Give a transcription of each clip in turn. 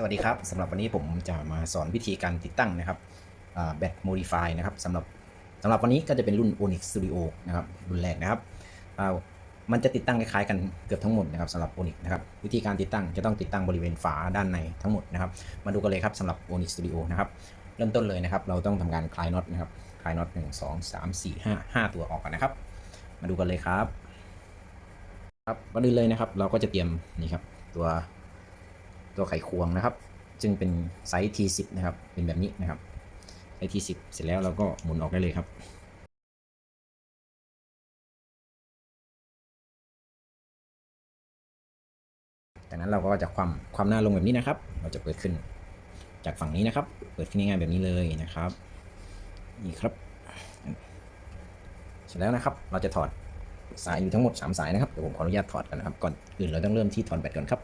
สวัสดีครับสำหรับวันนี้ผมจะมาสอนวิธีการติดตั้งนะครับแบตโมดิฟายนะครับสำหรับสำหรับวันนี้ก็จะเป็นรุ่น Onyx Studio นะครับรุ่นแรกนะครับมันจะติดตั้งคล้ายๆกันเกือบทั้งหมดนะครับสำหรับ Onyx นะครับวิธีการติดตั้งจะต้องติดตั้งบริเวณฝาด้านในทั้งหมดนะครับ มาดูกันเลยครับสำหรับ Onyx Studio นะครับเริ่มต้นเลยนะครับ เราต้องทำการคลายน็อตนะครับคลายน็อต1 2 3 4 5 5ตัวออกกันนะครับ มาดูกันเลยครับ ครับก่อนอื่นเลยนะครับ เราก็จะเตรียมนี่ครับตัว ตัวไขควงนะครับจึงเป็นไซส์ T10 นะครับ เป็นแบบนี้นะครับ ไซส์ T10 เสร็จแล้วเราก็หมุนออกได้เลยครับจากนั้นเราก็จะความความหน้าลงแบบนี้นะครับ เราจะเปิดขึ้นจากฝั่งนี้นะครับ เปิดขึ้นง่ายๆแบบนี้เลยนะครับ นี่ครับ เสร็จแล้วนะครับ เราจะถอดสายอยู่ทั้งหมด 3 สายนะครับ เดี๋ยวผมขออนุญาตถอดกันนะครับ ก่อนอื่นเราต้องเริ่มที่ถอดแบตก่อนครับ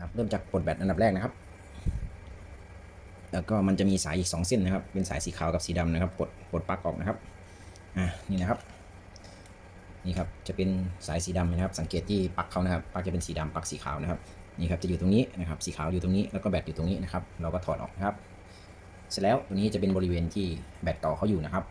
ครับเริ่มจากปลดแบตอันดับแรกนะครับ แล้วก็มันจะมีสายอีก 2 เส้นนะครับ เป็นสายสีขาวกับสีดำนะครับปลดปลดปลั๊กออกนะครับอ่านี่นะครับนี่ครับจะเป็นสายสีดำนะครับ สังเกตที่ปลั๊กเขานะครับปลั๊กจะเป็นสีดำปลั๊กสีขาวนะครับนี่ครับจะอยู่ตรงนี้นะครับสีขาวอยู่ตรงนี้แล้วก็แบตอยู่ตรงนี้นะครับ เราก็ถอดออกนะครับ เสร็จแล้วตัวนี้จะเป็นบริเวณที่แบตเก่าเขาอยู่นะครับ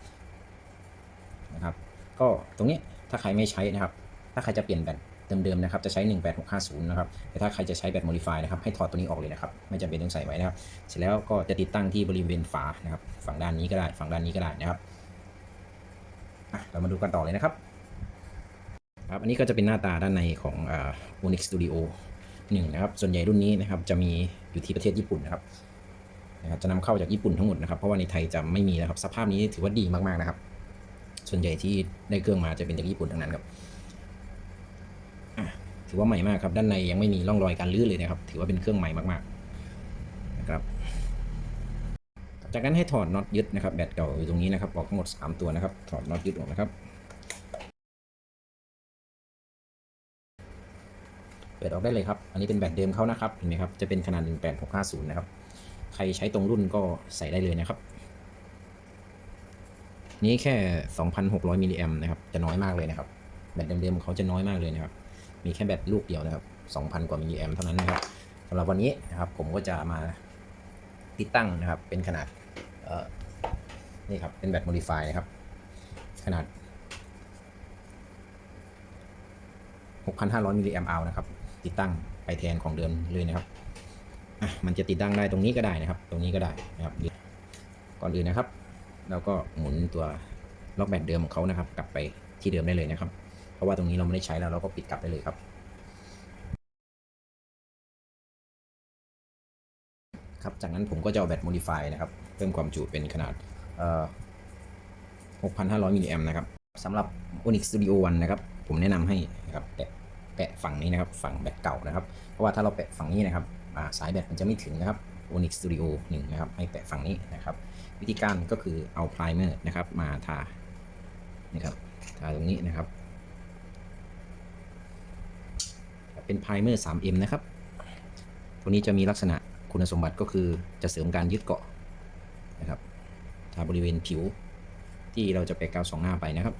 นะครับ ก็ตรงนี้ถ้าใครไม่ใช้นะครับ ถ้าใครจะเปลี่ยนแบต เดิมๆนะครับจะใช้ 18650 นะครับ แต่ถ้าใครจะใช้แบตโมดิฟายนะครับให้ถอดตัวนี้ออกเลยนะครับ ไม่จำเป็นต้องใส่ไว้นะครับ เสร็จแล้วก็จะติดตั้งที่บริเวณฝานะครับ ฝั่งด้านนี้ก็ได้ ฝั่งด้านนี้ก็ได้นะครับเรามาดูกันต่อเลยนะครับ ครับ อันนี้ก็จะเป็นหน้าตาด้านในของอ่า Onyx Studio 1 นะครับ ส่วนใหญ่รุ่นนี้นะครับจะมีอยู่ที่ประเทศญี่ปุ่นนะครับนะครับจะนำเข้าจากญี่ปุ่นทั้งหมดนะครับ เพราะว่าในไทยจะไม่มีนะครับ สภาพนี้ถือว่าดีมากๆนะครับ ส่วนใหญ่ที่ได้เครื่องมาจะเป็นจากญี่ปุ่นทั้งนั้นครับ ถือว่าใหม่มากครับ ด้านในยังไม่มีร่องรอยการลื้อเลยนะครับ ถือว่าเป็นเครื่องใหม่มากๆนะครับ จากนั้นให้ถอดน็อตยึดนะครับ แบตเก่าอยู่ตรงนี้นะครับออกทั้งหมด 3 ตัวนะครับ ถอดน็อตยึดออกนะครับเปิดออกได้เลยครับ อันนี้เป็นแบตเดิมเขานะครับ เห็นไหมครับ จะเป็นขนาด 18650 นะครับ ใครใช้ตรงรุ่นก็ใส่ได้เลยนะครับ นี้แค่ 2,600 มิลลิแอมนะครับ จะน้อยมากเลยนะครับ แบตเดิมๆเขาจะน้อยมากเลยนะครับ มีแค่แบตลูกเดียวนะครับ 2,000 กว่ามิลลิแอมเท่านั้นนะครับสำหรับวันนี้นะครับผมก็จะมาติดตั้งนะครับเป็นขนาดนี่ครับเป็นแบตโมดิฟายนะครับ ขนาด 6,500มิลลิแอมเอานะครับ ติดตั้งไปแทนของเดิมเลยนะครับมันจะติดตั้งได้ตรงนี้ก็ได้นะครับ ตรงนี้ก็ได้นะครับ ก่อนอื่นนะครับ เราก็หมุนตัวล็อกแบตเดิมของเขานะครับ กลับไปที่เดิมได้เลยนะครับ เพราะว่าตรงนี้เราไม่ได้ใช้แล้วเราก็ปิดกลับได้เลยครับ ครับ จากนั้นผมก็จะเอาแบตโมดิฟายนะครับ เพิ่มความจุเป็นขนาด6,500 มิลลิแอมนะครับสำหรับ Onyx Studio 1นะครับ ผมแนะนำให้นะครับแปะแปะฝั่งนี้นะครับ ฝั่งแบตเก่านะครับ เพราะว่าถ้าเราแปะฝั่งนี้นะครับาสายแบตมันจะไม่ถึงนะครับ Onyx Studio 1 นะครับ ให้แปะฝั่งนี้นะครับ วิธีการก็คือเอาไพรเมอร์นะครับ มาทานี่ครับทาตรงนี้นะครับ เป็นไพรเมอร์ 3M นะครับ ตัวนี้จะมีลักษณะคุณสมบัติก็คือจะเสริมการยึดเกาะนะครับทาบริเวณผิวที่เราจะไปกาวสองหน้าไปนะครับ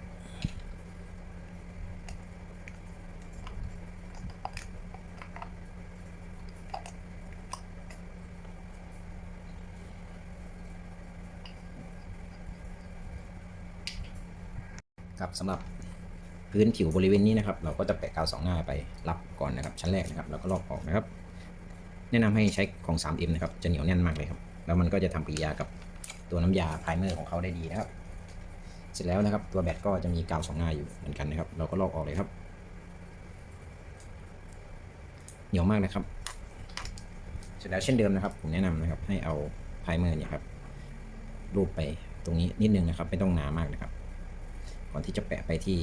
ครับสำหรับ พื้นผิวบริเวณนี้นะครับ เราก็จะแปะกาวสองหน้าไปรับก่อนนะครับ ชั้นแรกนะครับแล้วก็ลอกออกนะครับ แนะนำให้ใช้ของ 3M นะครับ จะเหนียวแน่นมากเลยครับ แล้วมันก็จะทำปฏิกิริยากับตัวน้ำยาไพรเมอร์ของเขาได้ดีนะครับ เสร็จแล้วนะครับ ตัวแบตก็จะมีกาวสองหน้าอยู่เหมือนกันนะครับ เราก็ลอกออกเลยครับ เหนียวมากนะครับ เสร็จแล้วเช่นเดิมนะครับ ผมแนะนำนะครับ ให้เอาไพรเมอร์เนี่ยครับรูปไปตรงนี้นิดนึงนะครับ ไม่ต้องหนามากนะครับ ก่อนที่จะแปะไปที่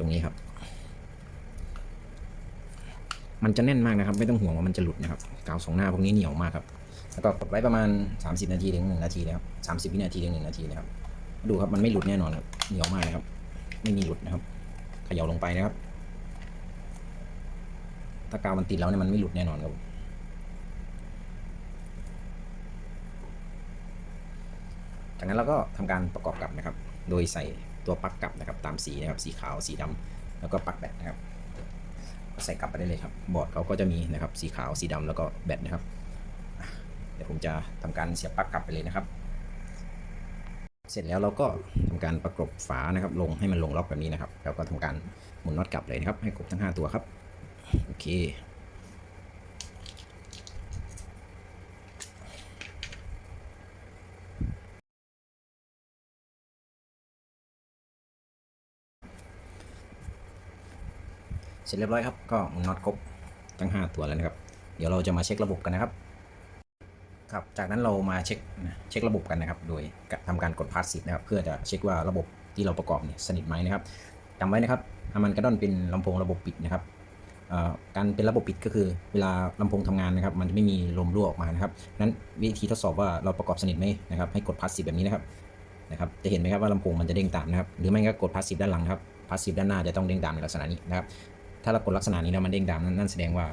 ตรงนี้ครับ มันจะแน่นมากนะครับ ไม่ต้องห่วงว่ามันจะหลุดนะครับกาวสองหน้าพวกนี้เหนียวมากครับ แล้วก็กดไว้ประมาณ 30 นาทีถึง1นาทีนะครับ30 วินาทีถึง1นาทีนะครับ ดูครับมันไม่หลุดแน่นอนครับ เหนียวมากนะครับ ไม่มีหลุดนะครับเขย่าลงไปนะครับ ถ้ากาวมันติดแล้วเนี่ยมันไม่หลุดแน่นอนครับจากนั้นเราก็ทำการประกอบกับนะครับ โดยใส่ ตัวปลั๊กกลับนะครับตามสีนะครับสีขาวสีดำแล้วก็ปลั๊กแบตนะครับใส่กลับไปได้เลยครับ บอร์ดเขาก็จะมีนะครับสีขาวสีดำแล้วก็แบตนะครับเดี๋ยวผมจะทำการเสียบปลั๊กกลับไปเลยนะครับ เสร็จแล้วเราก็ทำการประกบฝานะครับ ลงให้มันลงล็อกแบบนี้นะครับ แล้วก็ทำการหมุนน็อตกลับเลยนะครับ ให้ครบทั้ง 5 ตัวครับโอเค สร็จเรียบร้อยครับ ก็น็อตครบทั้ง 5 ตัวแล้วนะครับ เดี๋ยวเราจะมาเช็คระบบกันนะครับ ครับ จากนั้นเรามาเช็คนะเช็คระบบกันนะครับ โดยทำการกดพาสซีฟนะครับ เพื่อจะเช็คว่าระบบที่เราประกอบเนี่ยสนิทไหมนะครับจำไว้นะครับอามันกระดอนเป็นลำโพงระบบปิดนะครับเอ่อการเป็นระบบปิดก็คือเวลาลำโพงทำงานนะครับ มันจะไม่มีลมรั่วออกมานะครับนั้นวิธีทดสอบว่าเราประกอบสนิทไหมนะครับ ให้กดพาสซีฟแบบนี้นะครับนะครับ จะเห็นไหมครับว่าลำโพงมันจะเด้งตามนะครับ หรือไม่ก็กดพาสซีฟด้านหลังครับพาสซีฟด้านหน้าจะต้องเด้งตามในลักษณะนี้นะครับ ถ้าเรากดลักษณะนี้แล้วมันเด้งตามนั่นนั่นแสดงว่า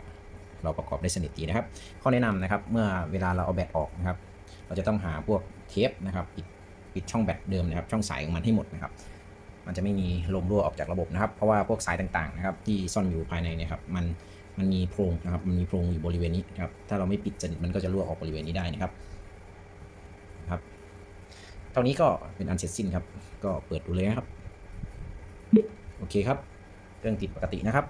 เราประกอบได้สนิทดีนะครับ ข้อแนะนำนะครับ เมื่อเวลาเราเอาแบตออกนะครับ เราจะต้องหาพวกเทปนะครับปิดปิดช่องแบตเดิมนะครับ ช่องสายของมันให้หมดนะครับ มันจะไม่มีลมรั่วออกจากระบบนะครับ เพราะว่าพวกสายต่างๆนะครับ ที่ซ่อนอยู่ภายในเนี่ยครับ มันมันมีโพรงนะครับ มันมีโพรงอยู่บริเวณนี้นะครับ ถ้าเราไม่ปิดสนิทมันก็จะรั่วออกบริเวณนี้ได้นะครับครับ เท่านี้ก็เป็นอันเสร็จสิ้นครับ ก็เปิดดูเลยนะครับ โอเคครับ เครื่องติดปกตินะครับ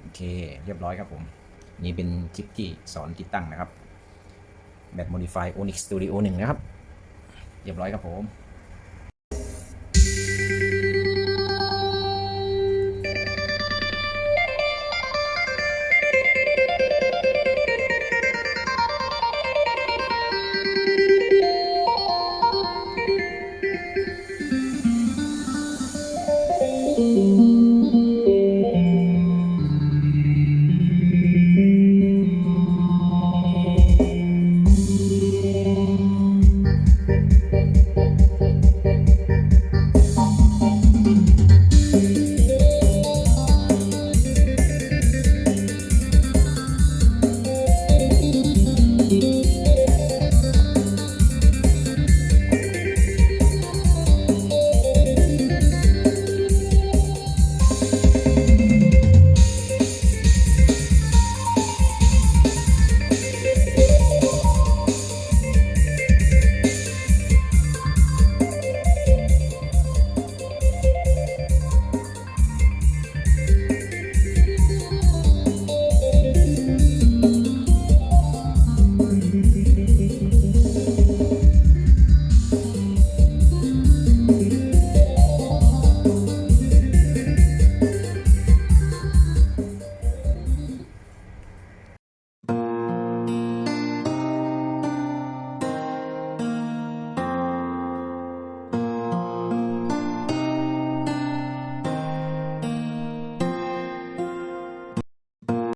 โอเคเรียบร้อยครับผม นี่เป็นคลิปที่สอนติดตั้งนะครับ แบต Modify Onyx Studio 1 นะครับ เรียบร้อยครับผม